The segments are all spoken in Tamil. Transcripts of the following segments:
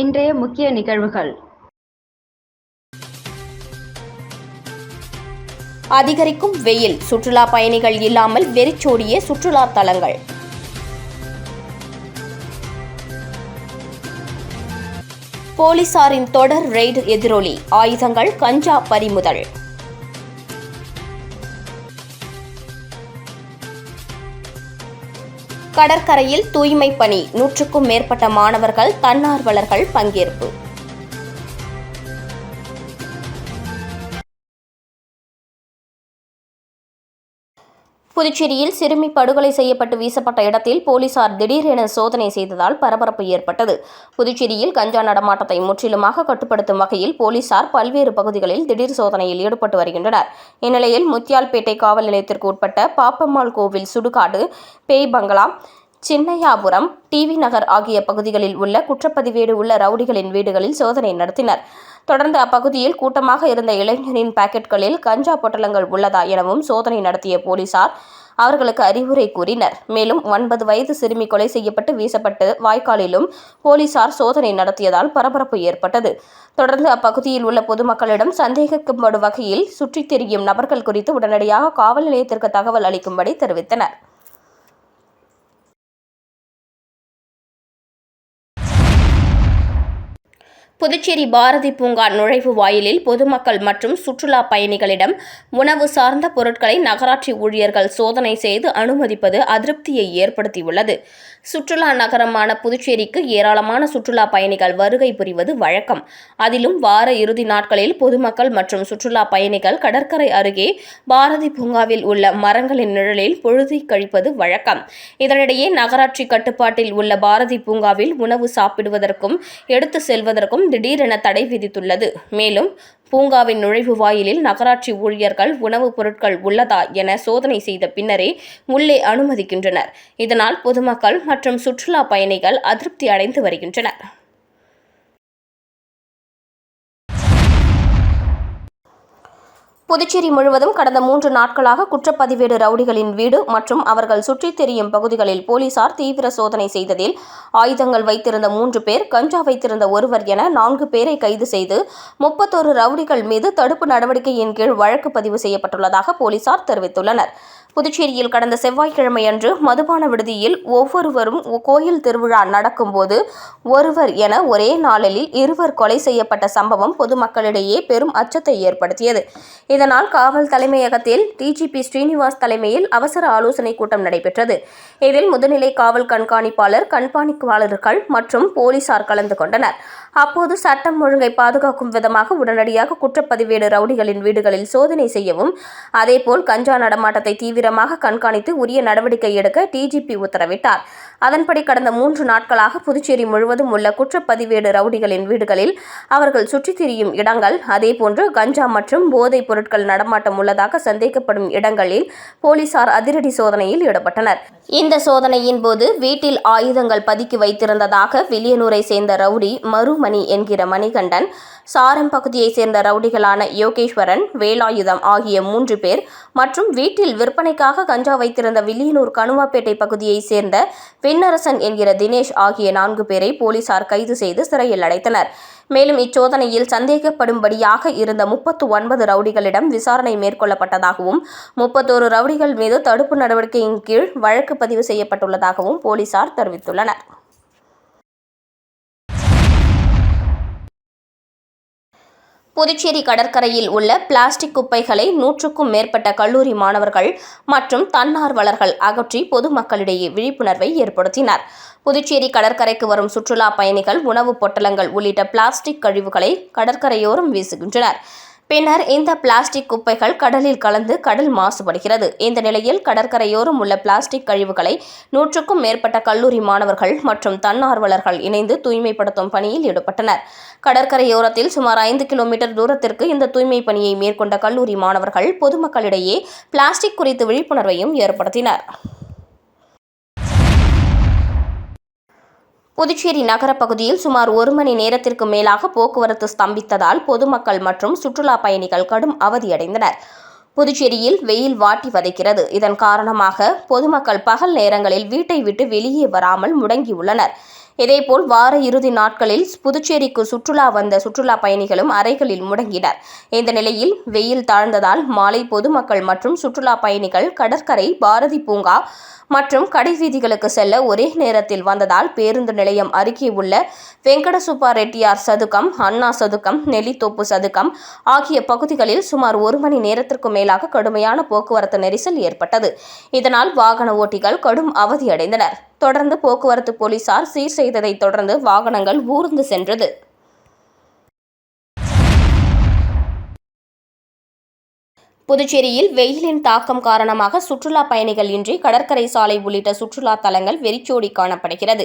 இன்றைய முக்கிய நிகழ்வுகள். அதிகரிக்கும் வெயில் சுற்றுலா பயணிகள் இல்லாமல் வெறிச்சோடிய சுற்றுலா தலங்கள். போலீசாரின் தொடர் ரெய்டு எதிரொலி ஆயுதங்கள் கஞ்சா பறிமுதல். கடற்கரையில் தூய்மை பணி. நூற்றுக்கும் மேற்பட்ட மாணவர்கள் தன்னார்வலர்கள் பங்கேற்பு. புதுச்சேரியில் சிறுமி படுகொலை செய்யப்பட்டு வீசப்பட்ட இடத்தில் போலீசார் திடீரென சோதனை செய்ததால் பரபரப்பு ஏற்பட்டது. புதுச்சேரியில் கஞ்சா நடமாட்டத்தை முற்றிலுமாக கட்டுப்படுத்தும் வகையில் போலீசார் பல்வேறு பகுதிகளில் திடீர் சோதனையில் ஈடுபட்டு வருகின்றனர். இந்நிலையில் முத்தியால்பேட்டை காவல் நிலையத்திற்கு உட்பட்ட பாப்பம்மாள் கோவில் சுடுகாடு பேய் பங்களா சின்னையாபுரம் டிவி நகர் ஆகிய பகுதிகளில் உள்ள குற்றப்பதிவேடு உள்ள ரவுடிகளின் வீடுகளில் சோதனை நடத்தினர். தொடர்ந்து அப்பகுதியில் கூட்டமாக இருந்த இளைஞரின் பாக்கெட்களில் கஞ்சா பொட்டலங்கள் உள்ளதா எனவும் சோதனை நடத்திய போலீசார் அவர்களுக்கு அறிவுரை கூறினர். மேலும் ஒன்பது வயது சிறுமி கொலை செய்யப்பட்டு வீசப்பட்டு வாய்க்காலிலும் போலீசார் சோதனை நடத்தியதால் பரபரப்பு ஏற்பட்டது. தொடர்ந்து அப்பகுதியில் உள்ள பொதுமக்களிடம் சந்தேகிக்கப்படும் வகையில் சுற்றித் திரியும் நபர்கள் குறித்து உடனடியாக காவல் நிலையத்திற்கு தகவல் அளிக்கும்படி தெரிவித்தனர். புதுச்சேரி பாரதி பூங்கா நுழைவு வாயிலில் பொதுமக்கள் மற்றும் சுற்றுலா பயணிகளிடம் உணவு சார்ந்த பொருட்களை நகராட்சி ஊழியர்கள் சோதனை செய்து அனுமதிப்பது அதிருப்தியை ஏற்படுத்தியுள்ளது. சுற்றுலா நகரமான புதுச்சேரிக்கு ஏராளமான சுற்றுலா பயணிகள் வருகை புரிவது வழக்கம். அதிலும் வார இறுதி நாட்களில் பொதுமக்கள் மற்றும் சுற்றுலா பயணிகள் கடற்கரை அருகே பாரதி பூங்காவில் உள்ள மரங்களின் நிழலில் பொழுதை கழிப்பது வழக்கம். இதனிடையே நகராட்சி கட்டுப்பாட்டில் உள்ள பாரதி பூங்காவில் உணவு சாப்பிடுவதற்கும் எடுத்து செல்வதற்கும் திடீரென தடை விதித்துள்ளது. மேலும் பூங்காவின் நுழைவு வாயிலில் நகராட்சி ஊழியர்கள் உணவுப் பொருட்கள் உள்ளதா என சோதனை செய்த பின்னரே உள்ளே அனுமதிக்கின்றனர். இதனால் பொதுமக்கள் மற்றும் சுற்றுலா பயணிகள் அதிருப்தி அடைந்து வருகின்றனர். புதுச்சேரி முழுவதும் கடந்த மூன்று நாட்களாக குற்றப்பதிவேடு ரவுடிகளின் வீடு மற்றும் அவர்கள் சுற்றித் தெரியும் பகுதிகளில் போலீசார் தீவிர சோதனை செய்ததில் ஆயுதங்கள் வைத்திருந்த மூன்று பேர் கஞ்சா வைத்திருந்த ஒருவர் என நான்கு பேரை கைது செய்து முப்பத்தோரு ரவுடிகள் மீது தடுப்பு நடவடிக்கையின் கீழ் வழக்கு பதிவு செய்யப்பட்டுள்ளதாக போலீசார் தெரிவித்துள்ளனர். புதுச்சேரியில் கடந்த செவ்வாய்க்கிழமை அன்று மதுபான விடுதியில் ஒவ்வொருவரும் கோயில் திருவிழா நடக்கும்போது ஒருவர் என ஒரே நாளில் இருவர் கொலை செய்யப்பட்ட சம்பவம் பொதுமக்களிடையே பெரும் அச்சத்தை ஏற்படுத்தியது. இதனால் காவல் தலைமையகத்தில் டிஜிபி ஸ்ரீனிவாஸ் தலைமையில் அவசர ஆலோசனை கூட்டம் நடைபெற்றது. இதில் முதுநிலை காவல் கண்காணிப்பாளர் கண்காணிப்பாளர்கள் மற்றும் போலீசார் கலந்து கொண்டனர். அப்போது சட்டம் ஒழுங்கை பாதுகாக்கும் விதமாக உடனடியாக குற்றப்பதிவேடு ரவுடிகளின் வீடுகளில் சோதனை செய்யவும் அதேபோல் கஞ்சா நடமாட்டத்தை தீவிர தீவிரமாக கண்காணித்து உரிய நடவடிக்கை எடுக்க டிஜிபி உத்தரவிட்டார். அதன்படி கடந்த மூன்று நாட்களாக புதுச்சேரி முழுவதும் உள்ள குற்றப்பதிவேடு ரவுடிகளின் வீடுகளில் அவர்கள் சுற்றித் திரியும் இடங்கள் அதேபோன்று கஞ்சா மற்றும் போதைப் பொருட்கள் நடமாட்டம் உள்ளதாக சந்தேகப்படும் இடங்களில் போலீசார் அதிரடி சோதனையில் ஈடுபட்டனர். இந்த சோதனையின் போது வீட்டில் ஆயுதங்கள் பதுக்கி வைத்திருந்ததாக வில்லியனூரை சேர்ந்த ரவுடி மருமணி என்கிற மணிகண்டன் சாரம் பகுதியைச் சேர்ந்த ரவுடிகளான யோகேஸ்வரன் வேலாயுதம் ஆகிய மூன்று பேர் மற்றும் வீட்டில் விற்பனைக்காக கஞ்சா வைத்திருந்த வில்லியனூர் கணுவாப்பேட்டை பகுதியைச் சேர்ந்த பெண்ணரசன் என்கிற தினேஷ் ஆகிய நான்கு பேரை போலீசார் கைது செய்து சிறையில் அடைத்தனர். மேலும் இச்சோதனையில் சந்தேகப்படும்படியாக இருந்த முப்பத்து ஒன்பது ரவுடிகளிடம் விசாரணை மேற்கொள்ளப்பட்டதாகவும் முப்பத்தோரு ரவுடிகள் மீது தடுப்பு நடவடிக்கையின் கீழ் வழக்கு பதிவு செய்யப்பட்டுள்ளதாகவும் போலீசார் தெரிவித்துள்ளனர். புதுச்சேரி கடற்கரையில் உள்ள பிளாஸ்டிக் குப்பைகளை நூற்றுக்கும் மேற்பட்ட கல்லூரி மாணவர்கள் மற்றும் தன்னார்வலர்கள் அகற்றி பொதுமக்களிடையே விழிப்புணர்வை ஏற்படுத்தினர். புதுச்சேரி கடற்கரைக்கு வரும் சுற்றுலா பயணிகள் உணவுப் பொட்டலங்கள் உள்ளிட்ட பிளாஸ்டிக் கழிவுகளை கடற்கரையோரம் வீசுகின்றனர். பின்னர் இந்த பிளாஸ்டிக் குப்பைகள் கடலில் கலந்து கடல் மாசுபடுகிறது. இந்த நிலையில் கடற்கரையோரம் உள்ள பிளாஸ்டிக் கழிவுகளை நூற்றுக்கும் மேற்பட்ட கல்லூரி மாணவர்கள் மற்றும் தன்னார்வலர்கள் இணைந்து தூய்மைப்படுத்தும் பணியில் ஈடுபட்டனர். கடற்கரையோரத்தில் சுமார் ஐந்து கிலோமீட்டர் தூரத்திற்கு இந்த தூய்மை பணியை மேற்கொண்ட கல்லூரி மாணவர்கள் பொதுமக்களிடையே பிளாஸ்டிக் குறித்து விழிப்புணர்வையும் ஏற்படுத்தினர். புதுச்சேரி நகரப்பகுதியில் சுமார் ஒரு மணி நேரத்திற்கு மேலாக போக்குவரத்து ஸ்தம்பித்ததால் பொதுமக்கள் மற்றும் சுற்றுலா பயணிகள் கடும் அவதியடைந்தனர். புதுச்சேரியில் வெயில் வாட்டி வதைக்கிறது. இதன் காரணமாக பொதுமக்கள் பகல் நேரங்களில் வீட்டை விட்டு வெளியே வராமல் முடங்கியுள்ளனர். இதேபோல் வார இறுதி நாட்களில் புதுச்சேரிக்கு சுற்றுலா வந்த சுற்றுலா பயணிகளும் அறைகளில் முடங்கினர். இந்த நிலையில் வெயில் தாழ்ந்ததால் மாலை பொதுமக்கள் மற்றும் சுற்றுலா பயணிகள் கடற்கரை பாரதி பூங்கா மற்றும் கடைவீதிகளுக்கு செல்ல ஒரே நேரத்தில் வந்ததால் பேருந்து நிலையம் அருகே உள்ள வெங்கடசுப்பா ரெட்டியார் சதுக்கம் அண்ணா சதுக்கம் நெல்லித்தோப்பு சதுக்கம் ஆகிய பகுதிகளில் சுமார் ஒரு மணி நேரத்திற்கு மேலாக கடுமையான போக்குவரத்து நெரிசல் ஏற்பட்டது. இதனால் வாகன ஓட்டிகள் கடும் அவதியடைந்தனர். தொடர்ந்து போக்குவரத்து போலீசார் சீர் செய்ததைத் தொடர்ந்து வாகனங்கள் ஊர்ந்து சென்றது. புதுச்சேரியில் வெயிலின் தாக்கம் காரணமாக சுற்றுலா பயணிகள் இன்றி கடற்கரை சாலை உள்ளிட்ட சுற்றுலா தலங்கள் வெறிச்சோடி காணப்படுகிறது.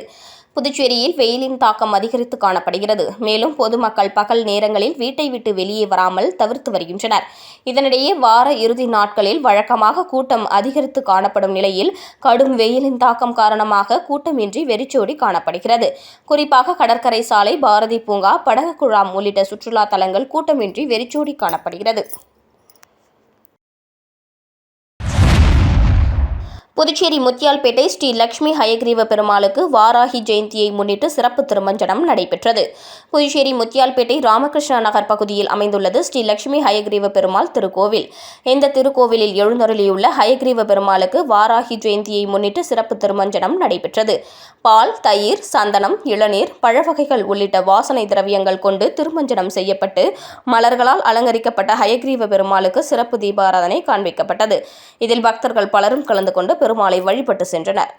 புதுச்சேரியில் வெயிலின் தாக்கம் அதிகரித்து காணப்படுகிறது. மேலும் பொதுமக்கள் பகல் நேரங்களில் வீட்டை விட்டு வெளியே வராமல் தவிர்த்து வருகின்றனர். இதனிடையே வார இறுதி நாட்களில் வழக்கமாக கூட்டம் அதிகரித்து காணப்படும் நிலையில் கடும் வெயிலின் தாக்கம் காரணமாக கூட்டமின்றி வெறிச்சோடி காணப்படுகிறது. குறிப்பாக கடற்கரை சாலை பாரதி பூங்கா படகு குழாம் உள்ளிட்ட சுற்றுலா தலங்கள் கூட்டமின்றி வெறிச்சோடி காணப்படுகிறது. புதுச்சேரி முத்தியால்பேட்டை ஸ்ரீ லட்சுமி ஹயக்ரீவ பெருமாளுக்கு வாராகி ஜெயந்தியை முன்னிட்டு சிறப்பு திருமஞ்சனம் நடைபெற்றது. புதுச்சேரி முத்தியால்பேட்டை ராமகிருஷ்ணா நகர் பகுதியில் அமைந்துள்ளது ஸ்ரீ லட்சுமி ஹயக்ரீவ பெருமாள் திருக்கோவில். இந்த திருக்கோவிலில் எழுந்தருளியுள்ள ஹயக்ரீவ பெருமாளுக்கு வாராகி ஜெயந்தியை முன்னிட்டு சிறப்பு திருமஞ்சனம் நடைபெற்றது. பால் தயிர் சந்தனம் இளநீர் பழவகைகள் உள்ளிட்ட வாசனை திரவியங்கள் கொண்டு திருமஞ்சனம் செய்யப்பட்டு மலர்களால் அலங்கரிக்கப்பட்ட ஹயக்ரீவ பெருமாளுக்கு சிறப்பு தீபாராதனை காண்பிக்கப்பட்டது. இதில் பக்தர்கள் பலரும் கலந்து கொண்டு பெருமாளை வழிபட்டு சென்றனர்.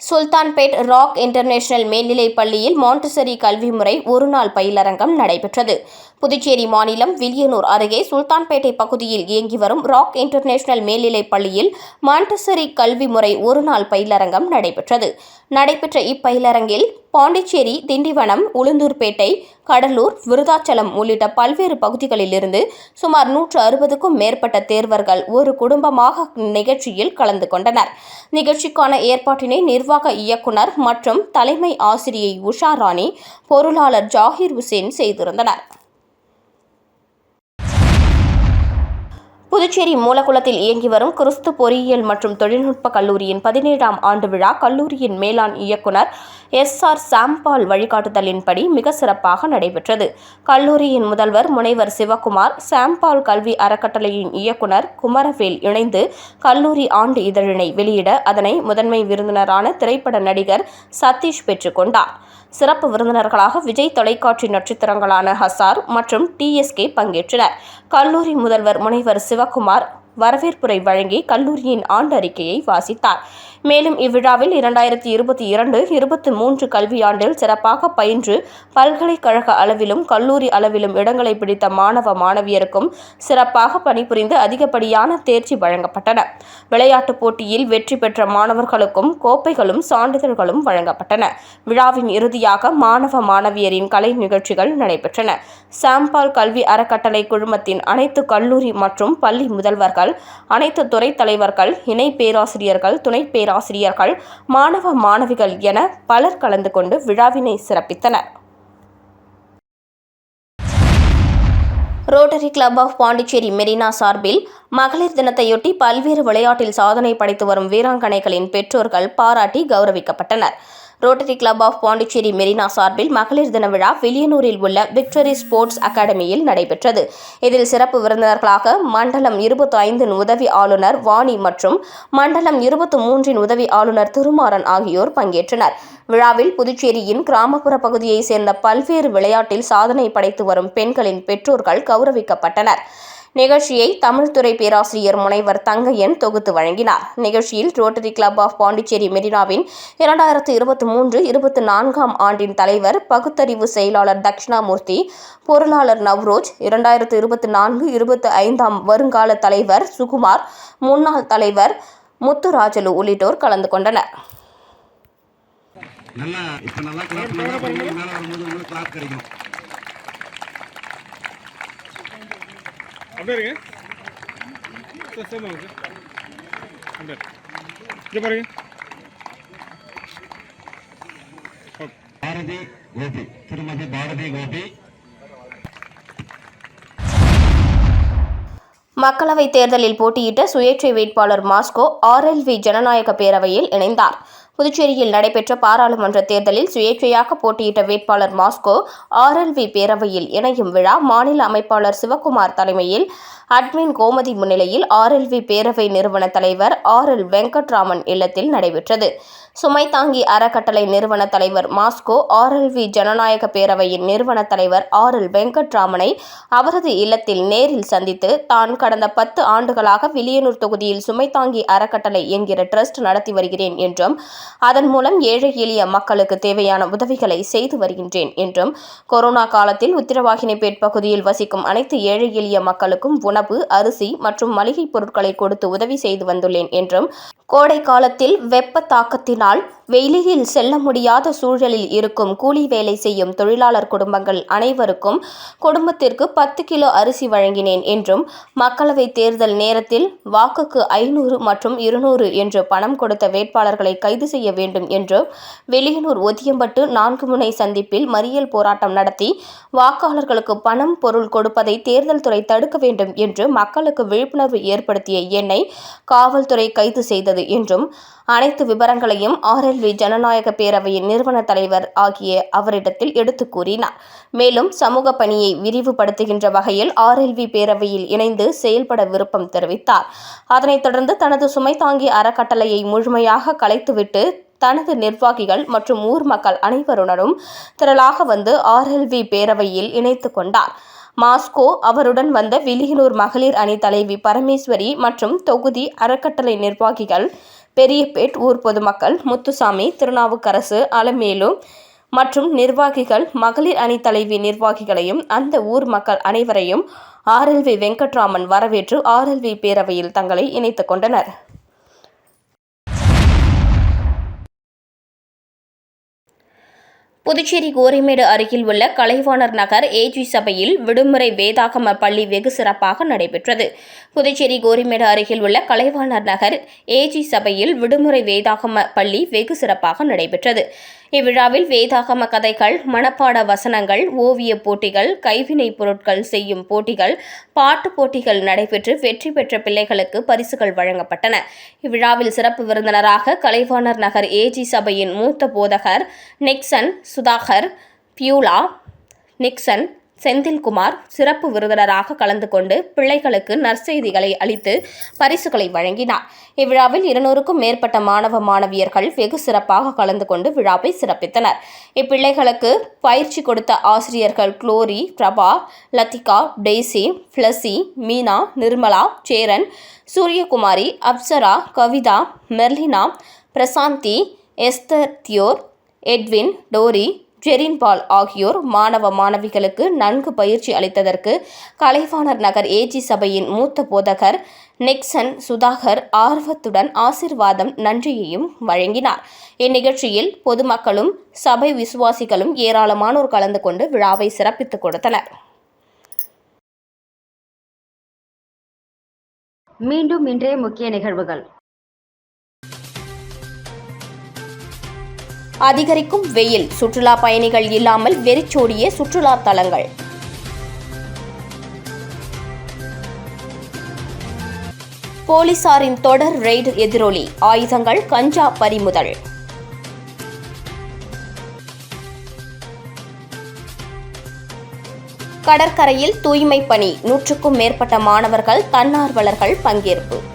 சுல்தான்பேட் ராக் இன்டர்நேஷனல் மேல்நிலைப் பள்ளியில் மாண்டசரி கல்வி முறை ஒருநாள் பயிலரங்கம் நடைபெற்றது. புதுச்சேரி மாநிலம் வில்லியனூர் அருகே சுல்தான்பேட்டை பகுதியில் இயங்கி வரும் ராக் இன்டர்நேஷனல் மேல்நிலைப் பள்ளியில் மாண்டசரி கல்வி முறை ஒருநாள் பயிலரங்கம் நடைபெற்றது. நடைபெற்ற இப்பயிலரங்கில் பாண்டிச்சேரி திண்டிவனம் உளுந்தூர்பேட்டை கடலூர் விருதாச்சலம் உள்ளிட்ட பல்வேறு பகுதிகளிலிருந்து சுமார் நூற்று அறுபதுக்கும் மேற்பட்ட தேர்வர்கள் ஒரு குடும்பமாக நிகழ்ச்சியில் கலந்து கொண்டனர். நிகழ்ச்சிக்கான ஏற்பாட்டினை நிர்வாக இயக்குனர் மற்றும் தலைமை ஆசிரியை உஷா ராணி பொருளாளர் ஜாகிர் ஹுசேன் செய்திருந்தனர். புதுச்சேரி மூலகுளத்தில் இயங்கி வரும் கிறிஸ்து பொறியியல் மற்றும் தொழில்நுட்ப கல்லூரியின் பதினேழாம் ஆண்டு விழா கல்லூரியின் மேலாண் இயக்குனர் எஸ் ஆர் சாம்பால் வழிகாட்டுதலின்படி மிக சிறப்பாக நடைபெற்றது. கல்லூரியின் முதல்வர் முனைவர் சிவகுமார் சாம்பால் கல்வி அறக்கட்டளையின் இயக்குனர் குமரவேல் இணைந்து கல்லூரி ஆண்டு இதழினை வெளியிட அதனை முதன்மை விருந்தினரான திரைப்பட நடிகர் சதீஷ் பெற்றுக்கொண்டார் சிறப்பு விருந்தினர்களாக விஜய் தொலைக்காட்சி நட்சத்திரங்களான ஹசார் மற்றும் டிஎஸ்கே பங்கேற்றனர். கல்லூரி முதல்வர் முனைவர் சிவகுமார் வரவேற்புரை வழங்கி கல்லூரியின் ஆண்டு அறிக்கையை வாசித்தார். மேலும் இவ்விழாவில் இரண்டாயிரத்தி இருபத்தி இரண்டு இருபத்தி மூன்று கல்வியாண்டில் சிறப்பாக பயின்று பல்கலைக்கழக அளவிலும் கல்லூரி அளவிலும் இடங்களை பிடித்த மாணவ மாணவியருக்கும் சிறப்பாக பணிபுரிந்து அதிகப்படியான தேர்ச்சி வழங்கப்பட்டன. விளையாட்டுப் போட்டியில் வெற்றி பெற்ற மாணவர்களுக்கும் கோப்பைகளும் சான்றிதழ்களும் வழங்கப்பட்டன. விழாவின் இறுதியாக மாணவ மாணவியரின் கலை நிகழ்ச்சிகள் நடைபெற்றன. சாம்பால் கல்வி அறக்கட்டளை குழுமத்தின் அனைத்து கல்லூரி மற்றும் பள்ளி முதல்வர்கள் அனைத்து துறை தலைவர்கள் இணை பேராசிரியர்கள் துணை பேராசிரியர்கள் மாணவ மாணவிகள் என பலர் கலந்து கொண்டு விழாவினை சிறப்பித்தனர். Rotary club of Pondicherry Marina சார்பில் மகளிர் தினத்தையொட்டி பல்வேறு விளையாட்டில் சாதனை படைத்து வரும் வீராங்கனைகளின் பெற்றோர்கள் பாராட்டி கௌரவிக்கப்பட்டனர். Rotary club of Pondicherry Marina சார்பில் மகளிர் தின விழா வில்லியனூரில் உள்ள விக்டரி ஸ்போர்ட்ஸ் அகாடமியில் நடைபெற்றது. இதில் சிறப்பு விருந்தினர்களாக மண்டலம் இருபத்தி ஐந்தின் உதவி ஆளுநர் வாணி மற்றும் மண்டலம் இருபத்தி மூன்றின் உதவி ஆளுநர் திருமாறன் ஆகியோர் பங்கேற்றனர். விழாவில் புதுச்சேரியின் கிராமப்புற பகுதியைச் சேர்ந்த பல்வேறு விளையாட்டில் சாதனை படைத்து வரும் பெண்களின் பெற்றோர்கள் கௌரவிக்கப்பட்டனர். நிகழ்ச்சியை தமிழ்துறை பேராசிரியர் முனைவர் தங்கையன் தொகுத்து வழங்கினார். நிகழ்ச்சியில் ரோட்டரி கிளப் ஆஃப் பாண்டிச்சேரி மெரினாவின் இரண்டாயிரத்து இருபத்தி மூன்று இருபத்தி நான்காம் ஆண்டின் தலைவர் பகுத்தறிவு செயலாளர் தட்சிணாமூர்த்தி பொருளாளர் நவ்ரோஜ் இரண்டாயிரத்து இருபத்தி நான்கு இருபத்தி ஐந்தாம் வருங்கால தலைவர் சுகுமார் முன்னாள் தலைவர் முத்துராஜலு உள்ளிட்டோர் கலந்து கொண்டனர். நல்லா இப்ப நல்லா கிளாப் மேல வரும்போது உங்களுக்கு கிளாப் கிடைக்கும். அப்படியே இருங்க. சார் சார் வாங்க சார். அப்படியே இங்கே பாருங்க. பாரதி கோபி திருமதி பாரதி கோபி. மக்களவைத் தேர்தலில் போட்டியிட்ட சுயேட்சை வேட்பாளர் மாஸ்கோ ஆர்எல்வி ஜனநாயக பேரவையில் இணைந்தார். புதுச்சேரியில் நடைபெற்ற பாராளுமன்ற தேர்தலில் சுயேட்சையாக போட்டியிட்ட வேட்பாளர் மாஸ்கோ ஆர்எல்வி பேரவையில் இணையும் விழா மாநில அமைப்பாளர் சிவக்குமார் தலைமையில் அட்மின் கோமதி முன்னிலையில் ஆர்எல்வி பேரவை நிறுவன தலைவர் ஆர் எல் வெங்கட்ராமன் இல்லத்தில் நடைபெற்றது. சுமை தாங்கி அறக்கட்டளை நிறுவன தலைவர் மாஸ்கோ ஆர்எல்வி ஜனநாயக பேரவையின் நிறுவன தலைவர் ஆர் எல் வெங்கட்ராமனை அவரது இல்லத்தில் நேரில் சந்தித்து தான் கடந்த பத்து ஆண்டுகளாக வில்லியனூர் தொகுதியில் சுமை தாங்கி அறக்கட்டளை என்கிற ட்ரஸ்ட் நடத்தி வருகிறேன் என்றும் அதன் மூலம் ஏழை எளிய மக்களுக்கு தேவையான உதவிகளை செய்து வருகின்றேன் என்றும் கொரோனா காலத்தில் உத்திரவாகினிப்பேட் பகுதியில் வசிக்கும் அனைத்து ஏழை எளிய மக்களுக்கும் உணவு அரிசி மற்றும் மளிகைப் பொருட்களை கொடுத்து உதவி செய்து வந்துள்ளேன் என்றும் கோடை காலத்தில் வெப்ப தாக்கத்தினால் வெளியில் செல்ல முடியாத சூழலில் இருக்கும் கூலி வேலை செய்யும் தொழிலாளர் குடும்பங்கள் அனைவருக்கும் குடும்பத்திற்கு பத்து கிலோ அரிசி வழங்கினேன் என்றும் மக்களவைத் தேர்தல் நேரத்தில் வாக்குக்கு ஐநூறு மற்றும் இருநூறு என்று பணம் கொடுத்த வேட்பாளர்களை கைது செய்ய வேண்டும் என்றும் வெளியனூர் ஒதியம்பட்டு நான்கு முனை சந்திப்பில் மறியல் போராட்டம் நடத்தி வாக்காளர்களுக்கு பணம் பொருள் கொடுப்பதை தேர்தல் துறை தடுக்க வேண்டும் என்று மக்களுக்கு விழிப்புணர்வு ஏற்படுத்திய என்னை காவல்துறை கைது செய்தது என்றும் அனைத்து விவரங்களையும் ஆர்எல்வி ஜனநாயக பேரவையின் நிறுவன தலைவர் ஆகிய அவரிடத்தில் எடுத்துக் கூறினார். மேலும் சமூக பணியை விரிவுபடுத்துகின்ற வகையில் ஆர்எல்வி பேரவையில் இணைந்து செயல்பட விருப்பம் தெரிவித்தார். அதனைத் தொடர்ந்து தனது சுமை தாங்கி அறக்கட்டளையை முழுமையாக கலைத்துவிட்டு தனது நிர்வாகிகள் மற்றும் ஊர் மக்கள் அனைவருடனும் திரளாக வந்து ஆர்எல்வி பேரவையில் இணைத்துக் கொண்டார். மாஸ்கோ அவருடன் வந்த வில்லியனூர் மகளிர் அணி தலைவி பரமேஸ்வரி மற்றும் தொகுதி அறக்கட்டளை நிர்வாகிகள் பெரியபேட் ஊர் பொதுமக்கள் முத்துசாமி திருநாவுக்கரசு அலமேலு மற்றும் நிர்வாகிகள் மகளிர் அணி தலைவி நிர்வாகிகளையும் அந்த ஊர் மக்கள் அனைவரையும் ஆர்எல்வி வெங்கட்ராமன் வரவேற்று ஆர்எல்வி பேரவையில் தங்களை இணைத்துக் கொண்டனர். புதுச்சேரி கோரிமேடு அருகில் உள்ள கலைவாணர் நகர் ஏஜி சபையில் விடுமுறை வேதாகம பள்ளி வெகு சிறப்பாக நடைபெற்றது. புதுச்சேரி கோரிமேடு அருகில் உள்ள கலைவாணர் நகர் ஏஜி சபையில் விடுமுறை வேதாகம பள்ளி வெகு சிறப்பாக நடைபெற்றது. இவ்விழாவில் வேதாகம கதைகள் மனப்பாட வசனங்கள் ஓவியப் போட்டிகள் கைவினைப் பொருட்கள் செய்யும் போட்டிகள் பாட்டுப் போட்டிகள் நடைபெற்று வெற்றி பெற்ற பிள்ளைகளுக்கு பரிசுகள் வழங்கப்பட்டன. இவ்விழாவில் சிறப்பு விருந்தினராக கலைவாணர் நகர் ஏஜி சபையின் மூத்த போதகர் Nixon Sudhakar Beulah Nixon Senthilkumar சிறப்பு விருந்தினராக கலந்து கொண்டு பிள்ளைகளுக்கு நற்செய்திகளை அளித்து பரிசுகளை வழங்கினார். இவ்விழாவில் இருநூறுக்கும் மேற்பட்ட மாணவ மாணவியர்கள் வெகு சிறப்பாக கலந்து கொண்டு விழாவை சிறப்பித்தனர். இப்பிள்ளைகளுக்கு பயிற்சி கொடுத்த ஆசிரியர்கள் Glory Prabha Lathika Daisy Flossy Meena Nirmala Cheran Suryakumari Apsara Kavitha Merlina Prasanthi Esther தியோர் Edwin டோரி ஜெரின் பால் ஆகியோர் மாணவ மாணவிகளுக்கு நன்கு பயிற்சி அளித்ததற்கு கலைவாணர் நகர் ஏஜி சபையின் மூத்த போதகர் நிக்சன் சுதாகர் ஆர்வத்துடன் ஆசிர்வாதம் நன்றியையும் வழங்கினார். இந்நிகழ்ச்சியில் பொதுமக்களும் சபை விசுவாசிகளும் ஏராளமானோர் கலந்து கொண்டு விழாவை சிறப்பித்துக் கொடுத்தனர். மீண்டும் இன்றைய முக்கிய நிகழ்வுகள். அதிகரிக்கும் வெயில். சுற்றுலா பயணிகள் இல்லாமல் வெறிச்சோடிய சுற்றுலா தலங்கள். போலீசாரின் தொடர் ரெய்டு எதிரொலி. ஆயுதங்கள் கஞ்சா பறிமுதல். கடற்கரையில் தூய்மை பணி. நூற்றுக்கும் மேற்பட்ட மாணவர்கள் தன்னார்வலர்கள் பங்கேற்பு.